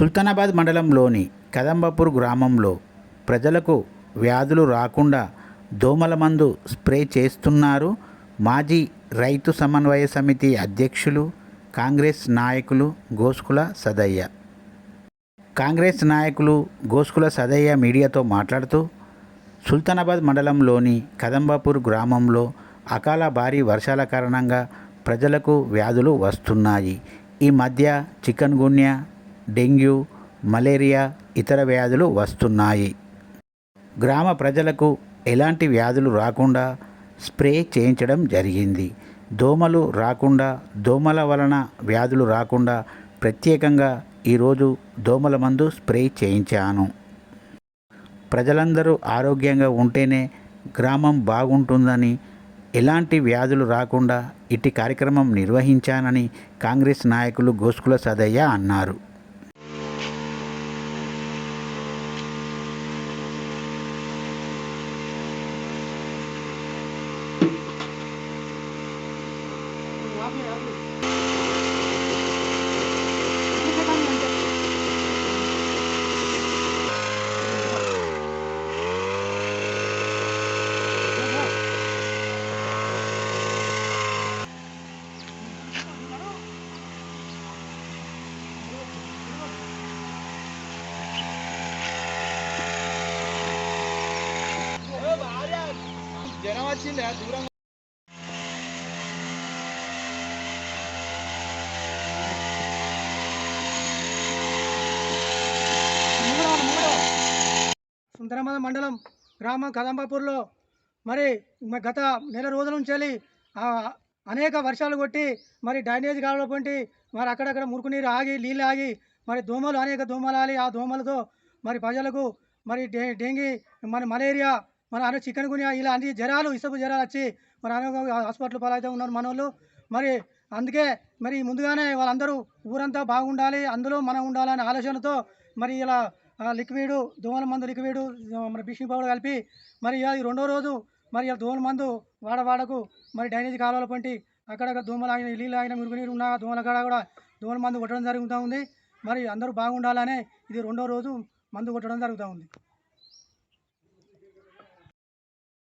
సుల్తానాబాద్ మండలంలోని కదంబపూర్ గ్రామంలో ప్రజలకు వ్యాధులు రాకుండా దోమల మందు స్ప్రే చేస్తున్నారు మాజీ రైతు సమన్వయ సమితి అధ్యక్షులు కాంగ్రెస్ నాయకులు గోస్కుల సదయ్య. కాంగ్రెస్ నాయకులు గోస్కుల సదయ్య మీడియాతో మాట్లాడుతూ సుల్తానాబాద్ మండలంలోని కదంబాపూర్ గ్రామంలో అకాల భారీ వర్షాల కారణంగా ప్రజలకు వ్యాధులు వస్తున్నాయి. ఈ మధ్య చికన్ గున్యా డెంగ్యూ మలేరియా ఇతర వ్యాధులు వస్తున్నాయి. గ్రామ ప్రజలకు ఎలాంటి వ్యాధులు రాకుండా స్ప్రే చేయించడం జరిగింది. దోమలు రాకుండా దోమల వలన వ్యాధులు రాకుండా ప్రత్యేకంగా ఈరోజు దోమల మందు స్ప్రే చేయించాను. ప్రజలందరూ ఆరోగ్యంగా ఉంటేనే గ్రామం బాగుంటుందని ఎలాంటి వ్యాధులు రాకుండా ఇట్టి కార్యక్రమం నిర్వహించానని కాంగ్రెస్ నాయకులు గోస్కుల సదయ్య అన్నారు. 앞에 앞에 내가 왔지 내가 누구랑 సుందరమద మండలం గ్రామం కదంబాపూర్లో. మరి గత నెల రోజుల నుంచి అనేక వర్షాలు కొట్టి మరి డ్రైనేజ్ కాలువలో మరి అక్కడక్కడ మురుకునీరు ఆగి నీళ్ళు ఆగి మరి దోమలు అనేక దోమలు ఆలి ఆ దోమలతో మరి ప్రజలకు మరి డె డెంగీ మరి మలేరియా మరి అనే చికెన్ గునియా ఇలా అన్ని జ్వరాలు ఇసుపు జ్వరాలు వచ్చి మరి అనేక హాస్పిటల్ పాలైతే ఉన్నారు మనోళ్ళు. మరి అందుకే మరి ముందుగానే వాళ్ళందరూ ఊరంతా బాగుండాలి అందులో మనం ఉండాలనే ఆలోచనతో మరి ఇలా లిక్విడ్ దోమల మందు లిక్విడ్ మరి బ్లీచింగ్ పౌడర్ కలిపి మరి ఇవాళ ఈ రెండో రోజు మరి ఇలా దోమల మందు వాడవాడకు మరి డైనేజ్ కాలువల పంటి అక్కడక్కడ దోమలు ఆగిన నీళ్ళు ఆగిన మురుగునీరు ఉన్న దోమల కాడ కూడా దోమల మందు కొట్టడం జరుగుతూ ఉంది. మరి అందరూ బాగుండాలనే ఇది రెండో రోజు మందు కొట్టడం జరుగుతూ ఉంది.